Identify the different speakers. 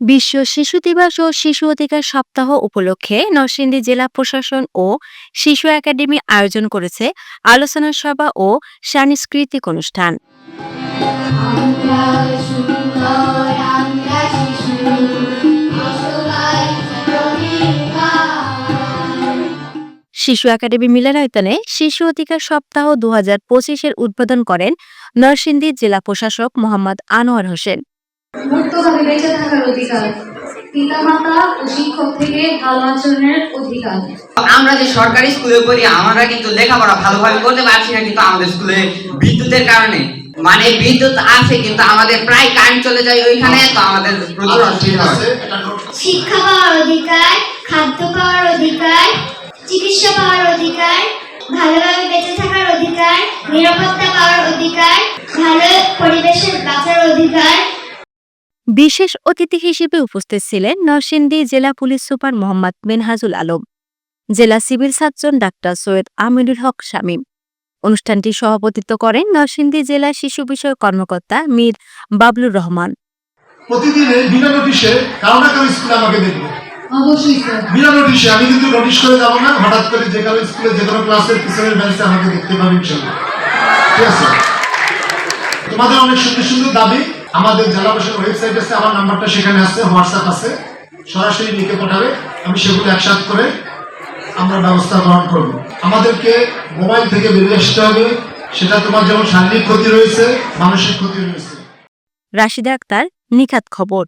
Speaker 1: বিশ্ব শিশু দিবস ও শিশু অধিকার সপ্তাহ উপলক্ষে নরসিংদী জেলা প্রশাসন ও শিশু একাডেমি আয়োজন করেছে আলোচনা সভা ও সাংস্কৃতিক অনুষ্ঠান।
Speaker 2: শিশু
Speaker 1: একাডেমি মিলনায়তনে শিশু অধিকার সপ্তাহ দু হাজার পঁচিশের উদ্বোধন করেন নরসিংদী জেলা প্রশাসক মোহাম্মদ আনোয়ার হোসেন।
Speaker 3: মুক্তভাবে বেঁচে থাকার অধিকার পিতামাতা ও শিক্ষক থেকে ভালো আচরণের অধিকার।
Speaker 4: আমরা যে সরকারি স্কুলে পড়ি আমরা কিন্তু লেখাপড়া ভালোভাবে করতে পারছি না কিন্তু আমাদের স্কুলে বিদ্যুতের কারণে। মানে বিদ্যুৎ আছে কিন্তু আমাদের প্রায় কারেন্ট চলে যায় ওইখানে তো আমাদের প্রচুর অসুবিধা হয়।
Speaker 2: শিক্ষা পাওয়ার অধিকার খাদ্য পাওয়ার অধিকার চিকিৎসা পাওয়ার অধিকার ভালোভাবে বেঁচে থাকার অধিকার নিরাপত্তা পাওয়ার অধিকার ভালো পরিবেশে বাঁচার অধিকার।
Speaker 1: বিশেষ অতিথি হিসেবে উপস্থিত ছিলেন নরসিংদী জেলা পুলিশ সুপার মোহাম্মদ মেনহাজুল আলম জেলা civil surgeon doctor Syed Aminul Haque Shamim অনুষ্ঠানটি সভাপতিত্ব করেন নরসিংদী জেলা শিশু বিষয়ক কর্মকর্তা মীর বাবলুর রহমান।
Speaker 5: প্রতিদিন এই বিনা নোটিশে কারও না কারও স্কুলে আমাকে দেখবে।
Speaker 3: অবশ্যই স্যার।
Speaker 5: বিনা নোটিশে আমি কিন্তু নোটিশ করে যাব না হঠাৎ করে যে কারও স্কুলে যে কোনো ক্লাসের পিছনের বেঞ্চে আমাকে দেখতে পাবে ইনশাল্লাহ ঠিক আছে? তোমাদের অনেক সুন্দর সুন্দর দাবি আমাদের জেলা প্রশাসন ওয়েবসাইট আছে আমার নাম্বারটা সেখানে আছে হোয়াটসঅ্যাপ আছে সরাসরি লিখে পাঠাবে আমি সেগুলো একসাথ করে আমরা ব্যবস্থা গ্রহণ করব। আমাদেরকে মোবাইল থেকে বেরিয়ে আসতে হবে সেটা তোমার যেমন শারীরিক ক্ষতি রয়েছে মানসিক ক্ষতি রয়েছে।
Speaker 1: রাশিদা আক্তার নিখাত খবর।